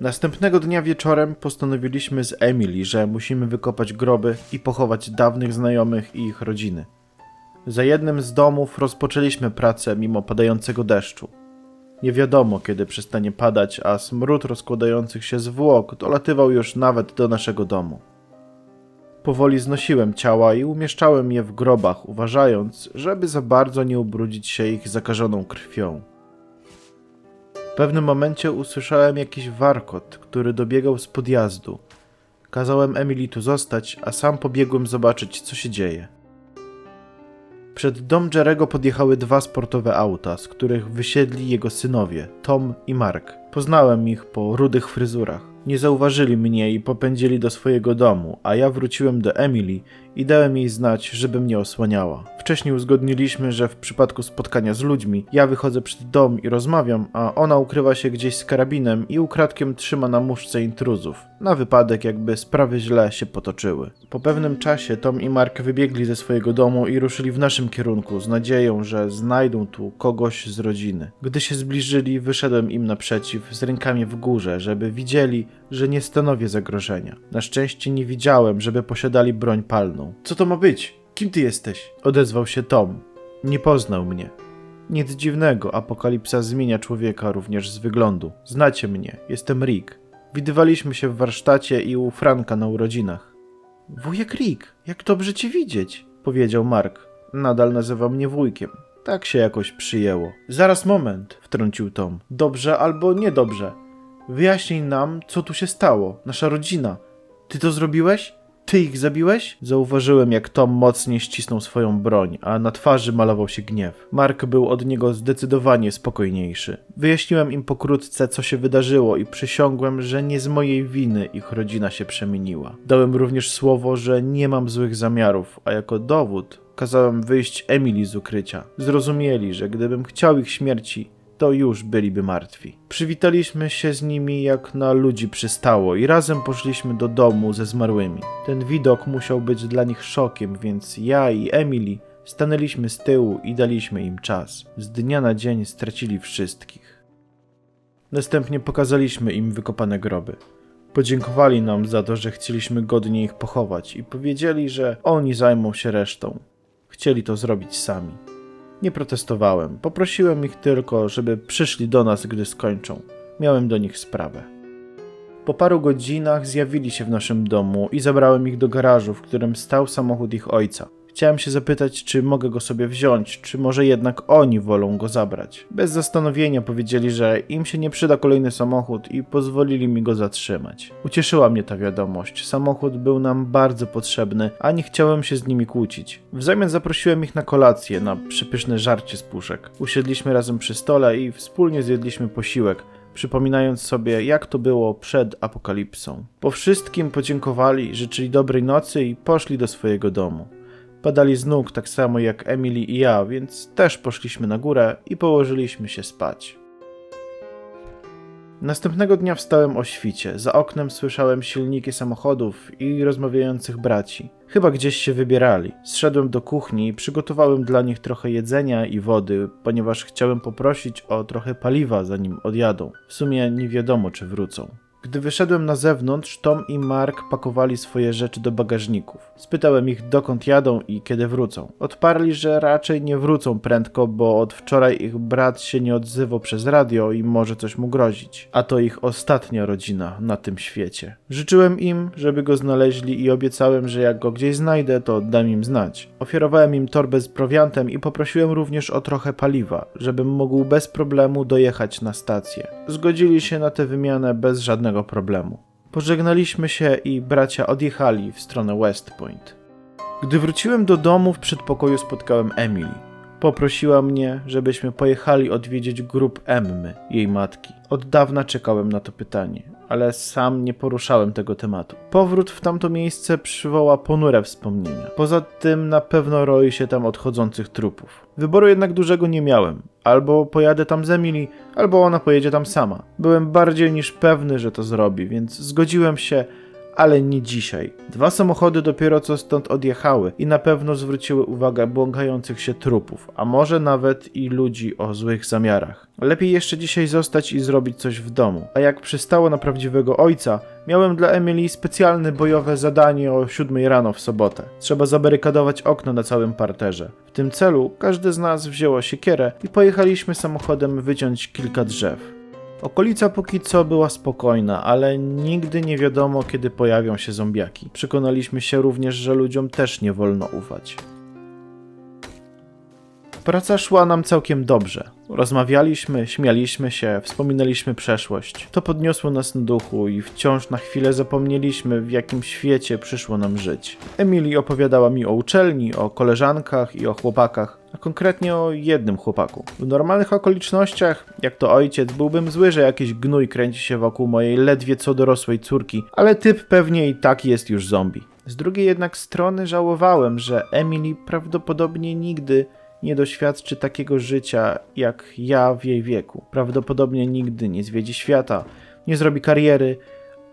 Następnego dnia wieczorem postanowiliśmy z Emily, że musimy wykopać groby i pochować dawnych znajomych i ich rodziny. Za jednym z domów rozpoczęliśmy pracę mimo padającego deszczu. Nie wiadomo kiedy przestanie padać, a smród rozkładających się zwłok dolatywał już nawet do naszego domu. Powoli znosiłem ciała i umieszczałem je w grobach, uważając, żeby za bardzo nie ubrudzić się ich zakażoną krwią. Pewnym momencie usłyszałem jakiś warkot, który dobiegał z podjazdu. Kazałem Emily tu zostać, a sam pobiegłem zobaczyć, co się dzieje. Przed dom Jerego podjechały dwa sportowe auta, z których wysiedli jego synowie, Tom i Mark. Poznałem ich po rudych fryzurach. Nie zauważyli mnie i popędzili do swojego domu, a ja wróciłem do Emily i dałem jej znać, żeby mnie osłaniała. Wcześniej uzgodniliśmy, że w przypadku spotkania z ludźmi ja wychodzę przed dom i rozmawiam, a ona ukrywa się gdzieś z karabinem i ukradkiem trzyma na muszce intruzów, na wypadek jakby sprawy źle się potoczyły. Po pewnym czasie Tom i Mark wybiegli ze swojego domu i ruszyli w naszym kierunku z nadzieją, że znajdą tu kogoś z rodziny. Gdy się zbliżyli, wyszedłem im naprzeciw z rękami w górze, żeby widzieli, że nie stanowię zagrożenia. Na szczęście nie widziałem, żeby posiadali broń palną. Co to ma być? Kim ty jesteś? Odezwał się Tom. Nie poznał mnie. Nic dziwnego, apokalipsa zmienia człowieka również z wyglądu. Znacie mnie, jestem Rick. Widywaliśmy się w warsztacie i u Franka na urodzinach. Wujek Rick, jak dobrze cię widzieć, powiedział Mark. Nadal nazywa mnie wujkiem. Tak się jakoś przyjęło. Zaraz moment, wtrącił Tom. Dobrze albo niedobrze. Wyjaśnij nam, co tu się stało. Nasza rodzina. Ty to zrobiłeś? Ty ich zabiłeś? Zauważyłem, jak Tom mocniej ścisnął swoją broń, a na twarzy malował się gniew. Mark był od niego zdecydowanie spokojniejszy. Wyjaśniłem im pokrótce, co się wydarzyło i przysiągłem, że nie z mojej winy ich rodzina się przemieniła. Dałem również słowo, że nie mam złych zamiarów, a jako dowód kazałem wyjść Emily z ukrycia. Zrozumieli, że gdybym chciał ich śmierci, to już byliby martwi. Przywitaliśmy się z nimi jak na ludzi przystało i razem poszliśmy do domu ze zmarłymi. Ten widok musiał być dla nich szokiem, więc ja i Emily stanęliśmy z tyłu i daliśmy im czas. Z dnia na dzień stracili wszystkich. Następnie pokazaliśmy im wykopane groby. Podziękowali nam za to, że chcieliśmy godnie ich pochować i powiedzieli, że oni zajmą się resztą. Chcieli to zrobić sami. Nie protestowałem, poprosiłem ich tylko, żeby przyszli do nas, gdy skończą. Miałem do nich sprawę. Po paru godzinach zjawili się w naszym domu i zabrałem ich do garażu, w którym stał samochód ich ojca. Chciałem się zapytać, czy mogę go sobie wziąć, czy może jednak oni wolą go zabrać. Bez zastanowienia powiedzieli, że im się nie przyda kolejny samochód i pozwolili mi go zatrzymać. Ucieszyła mnie ta wiadomość. Samochód był nam bardzo potrzebny, a nie chciałem się z nimi kłócić. W zamian zaprosiłem ich na kolację, na przepyszne żarcie z puszek. Usiedliśmy razem przy stole i wspólnie zjedliśmy posiłek, przypominając sobie, jak to było przed apokalipsą. Po wszystkim podziękowali, życzyli dobrej nocy i poszli do swojego domu. Padali z nóg tak samo jak Emily i ja, więc też poszliśmy na górę i położyliśmy się spać. Następnego dnia wstałem o świcie. Za oknem słyszałem silniki samochodów i rozmawiających braci. Chyba gdzieś się wybierali. Zszedłem do kuchni i przygotowałem dla nich trochę jedzenia i wody, ponieważ chciałem poprosić o trochę paliwa zanim odjadą. W sumie nie wiadomo czy wrócą. Gdy wyszedłem na zewnątrz, Tom i Mark pakowali swoje rzeczy do bagażników. Spytałem ich dokąd jadą i kiedy wrócą. Odparli, że raczej nie wrócą prędko, bo od wczoraj ich brat się nie odzywał przez radio i może coś mu grozić. A to ich ostatnia rodzina na tym świecie. Życzyłem im, żeby go znaleźli i obiecałem, że jak go gdzieś znajdę, to dam im znać. Ofiarowałem im torbę z prowiantem i poprosiłem również o trochę paliwa, żebym mógł bez problemu dojechać na stację. Zgodzili się na tę wymianę bez żadnego problemu. Pożegnaliśmy się i bracia odjechali w stronę West Point. Gdy wróciłem do domu, w przedpokoju spotkałem Emily. Poprosiła mnie, żebyśmy pojechali odwiedzić grób Emmy, jej matki. Od dawna czekałem na to pytanie, ale sam nie poruszałem tego tematu. Powrót w tamto miejsce przywoła ponure wspomnienia. Poza tym na pewno roi się tam odchodzących trupów. Wyboru jednak dużego nie miałem. Albo pojadę tam z Emily, albo ona pojedzie tam sama. Byłem bardziej niż pewny, że to zrobi, więc zgodziłem się, ale nie dzisiaj. Dwa samochody dopiero co stąd odjechały i na pewno zwróciły uwagę błąkających się trupów, a może nawet i ludzi o złych zamiarach. Lepiej jeszcze dzisiaj zostać i zrobić coś w domu. A jak przystało na prawdziwego ojca, miałem dla Emily specjalne bojowe zadanie o 7 rano w sobotę. Trzeba zabarykadować okno na całym parterze. W tym celu każdy z nas wzięło siekierę i pojechaliśmy samochodem wyciąć kilka drzew. Okolica póki co była spokojna, ale nigdy nie wiadomo, kiedy pojawią się zombiaki. Przekonaliśmy się również, że ludziom też nie wolno ufać. Praca szła nam całkiem dobrze. Rozmawialiśmy, śmialiśmy się, wspominaliśmy przeszłość. To podniosło nas na duchu i wciąż na chwilę zapomnieliśmy, w jakim świecie przyszło nam żyć. Emily opowiadała mi o uczelni, o koleżankach i o chłopakach, a konkretnie o jednym chłopaku. W normalnych okolicznościach, jak to ojciec, byłbym zły, że jakiś gnój kręci się wokół mojej ledwie co dorosłej córki, ale typ pewnie i tak jest już zombie. Z drugiej jednak strony żałowałem, że Emily prawdopodobnie nigdy nie doświadczy takiego życia jak ja w jej wieku. Prawdopodobnie nigdy nie zwiedzi świata, nie zrobi kariery,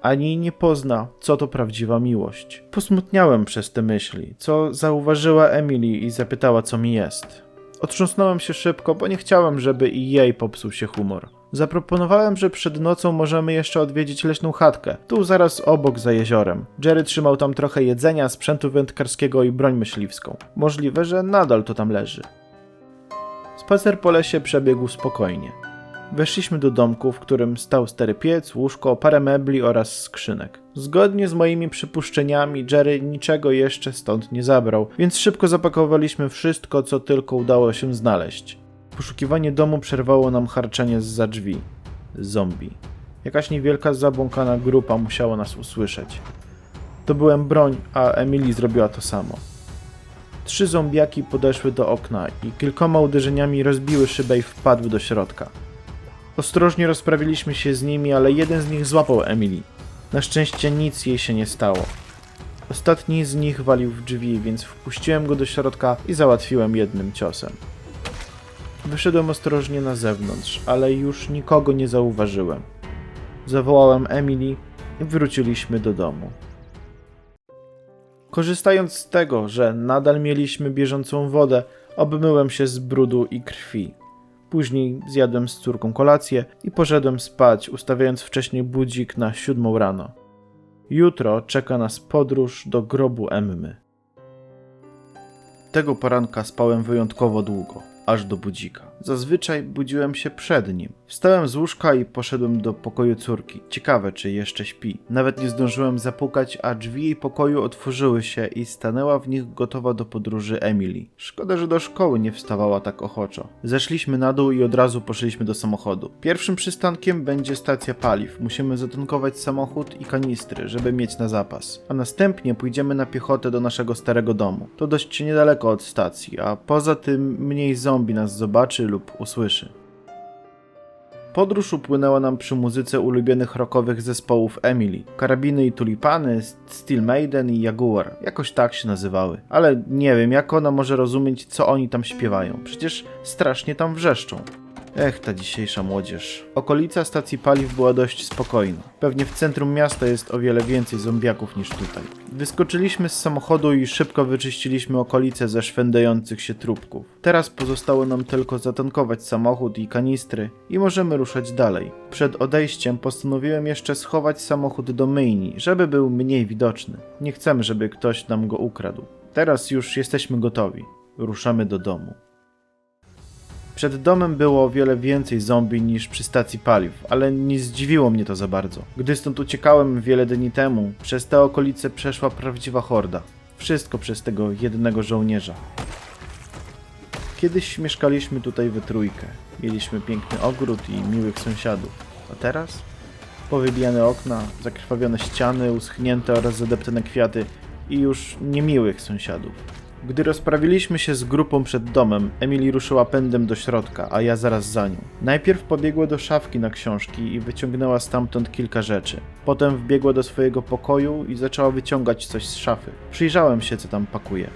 ani nie pozna, co to prawdziwa miłość. Posmutniałem przez te myśli, co zauważyła Emily i zapytała, co mi jest. Otrząsnąłem się szybko, bo nie chciałem, żeby i jej popsuł się humor. Zaproponowałem, że przed nocą możemy jeszcze odwiedzić leśną chatkę, tu zaraz obok za jeziorem. Jerry trzymał tam trochę jedzenia, sprzętu wędkarskiego i broń myśliwską. Możliwe, że nadal to tam leży. Spacer po lesie przebiegł spokojnie. Weszliśmy do domku, w którym stał stary piec, łóżko, parę mebli oraz skrzynek. Zgodnie z moimi przypuszczeniami, Jerry niczego jeszcze stąd nie zabrał, więc szybko zapakowaliśmy wszystko, co tylko udało się znaleźć. Poszukiwanie domu przerwało nam harczenie za drzwi. Zombie. Jakaś niewielka, zabłąkana grupa musiała nas usłyszeć. To byłem broń, a Emily zrobiła to samo. Trzy zombiaki podeszły do okna i kilkoma uderzeniami rozbiły szybę i wpadły do środka. Ostrożnie rozprawiliśmy się z nimi, ale jeden z nich złapał Emily. Na szczęście nic jej się nie stało. Ostatni z nich walił w drzwi, więc wpuściłem go do środka i załatwiłem jednym ciosem. Wyszedłem ostrożnie na zewnątrz, ale już nikogo nie zauważyłem. Zawołałem Emily i wróciliśmy do domu. Korzystając z tego, że nadal mieliśmy bieżącą wodę, obmyłem się z brudu i krwi. Później zjadłem z córką kolację i poszedłem spać, ustawiając wcześniej budzik na siódmą rano. Jutro czeka nas podróż do grobu Emmy. Tego poranka spałem wyjątkowo długo, aż do budzika. Zazwyczaj budziłem się przed nim. Wstałem z łóżka i poszedłem do pokoju córki. Ciekawe, czy jeszcze śpi. Nawet nie zdążyłem zapukać, a drzwi jej pokoju otworzyły się i stanęła w nich gotowa do podróży Emily. Szkoda, że do szkoły nie wstawała tak ochoczo. Zeszliśmy na dół i od razu poszliśmy do samochodu. Pierwszym przystankiem będzie stacja paliw. Musimy zatankować samochód i kanistry, żeby mieć na zapas. A następnie pójdziemy na piechotę do naszego starego domu. To dość niedaleko od stacji, a poza tym mniej zombie nas zobaczy lub usłyszy. Podróż upłynęła nam przy muzyce ulubionych rockowych zespołów Emily. Karabiny i tulipany, Steel Maiden i Jaguar. Jakoś tak się nazywały. Ale nie wiem, jak ona może rozumieć, co oni tam śpiewają. Przecież strasznie tam wrzeszczą. Ech, ta dzisiejsza młodzież. Okolica stacji paliw była dość spokojna. Pewnie w centrum miasta jest o wiele więcej zombiaków niż tutaj. Wyskoczyliśmy z samochodu i szybko wyczyściliśmy okolice ze szwendających się trupków. Teraz pozostało nam tylko zatankować samochód i kanistry i możemy ruszać dalej. Przed odejściem postanowiłem jeszcze schować samochód do myjni, żeby był mniej widoczny. Nie chcemy, żeby ktoś nam go ukradł. Teraz już jesteśmy gotowi. Ruszamy do domu. Przed domem było o wiele więcej zombie niż przy stacji paliw, ale nie zdziwiło mnie to za bardzo. Gdy stąd uciekałem wiele dni temu, przez te okolice przeszła prawdziwa horda. Wszystko przez tego jednego żołnierza. Kiedyś mieszkaliśmy tutaj we trójkę. Mieliśmy piękny ogród i miłych sąsiadów. A teraz? Powybijane okna, zakrwawione ściany, uschnięte oraz zadeptane kwiaty i już niemiłych sąsiadów. Gdy rozprawiliśmy się z grupą przed domem, Emily ruszyła pędem do środka, a ja zaraz za nią. Najpierw pobiegła do szafki na książki i wyciągnęła stamtąd kilka rzeczy. Potem wbiegła do swojego pokoju i zaczęła wyciągać coś z szafy. Przyjrzałem się, co tam pakuje.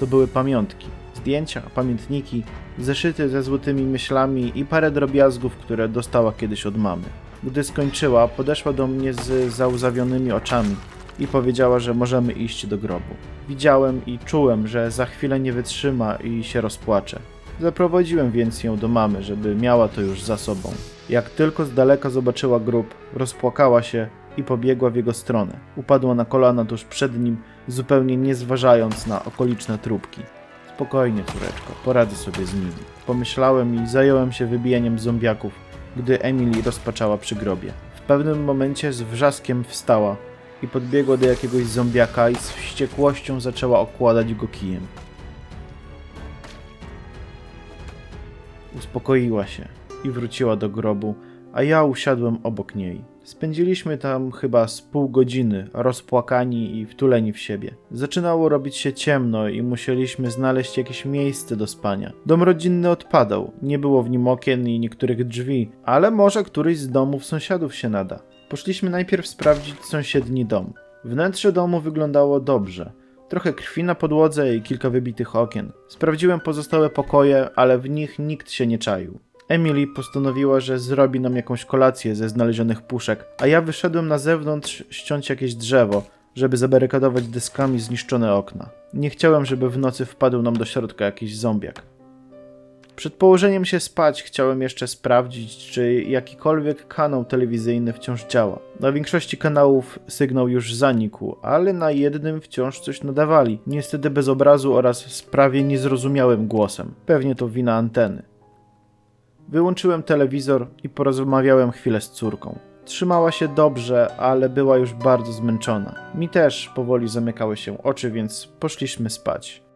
To były pamiątki. Zdjęcia, pamiętniki, zeszyty ze złotymi myślami i parę drobiazgów, które dostała kiedyś od mamy. Gdy skończyła, podeszła do mnie z załzawionymi oczami i powiedziała, że możemy iść do grobu. Widziałem i czułem, że za chwilę nie wytrzyma i się rozpłacze. Zaprowadziłem więc ją do mamy, żeby miała to już za sobą. Jak tylko z daleka zobaczyła grób, rozpłakała się i pobiegła w jego stronę. Upadła na kolana tuż przed nim, zupełnie nie zważając na okoliczne trupki. Spokojnie, córeczko, poradzę sobie z nimi. Pomyślałem i zająłem się wybijaniem zombiaków, gdy Emily rozpaczała przy grobie. W pewnym momencie z wrzaskiem wstała i podbiegła do jakiegoś zombiaka i z wściekłością zaczęła okładać go kijem. Uspokoiła się i wróciła do grobu, a ja usiadłem obok niej. Spędziliśmy tam chyba z pół godziny, rozpłakani i wtuleni w siebie. Zaczynało robić się ciemno i musieliśmy znaleźć jakieś miejsce do spania. Dom rodzinny odpadał, nie było w nim okien i niektórych drzwi, ale może któryś z domów sąsiadów się nada. Poszliśmy najpierw sprawdzić sąsiedni dom. Wnętrze domu wyglądało dobrze. Trochę krwi na podłodze i kilka wybitych okien. Sprawdziłem pozostałe pokoje, ale w nich nikt się nie czaił. Emily postanowiła, że zrobi nam jakąś kolację ze znalezionych puszek, a ja wyszedłem na zewnątrz ściąć jakieś drzewo, żeby zabarykadować deskami zniszczone okna. Nie chciałem, żeby w nocy wpadł nam do środka jakiś zombiak. Przed położeniem się spać chciałem jeszcze sprawdzić, czy jakikolwiek kanał telewizyjny wciąż działa. Na większości kanałów sygnał już zanikł, ale na jednym wciąż coś nadawali, niestety bez obrazu oraz z prawie niezrozumiałym głosem. Pewnie to wina anteny. Wyłączyłem telewizor i porozmawiałem chwilę z córką. Trzymała się dobrze, ale była już bardzo zmęczona. Mi też powoli zamykały się oczy, więc poszliśmy spać.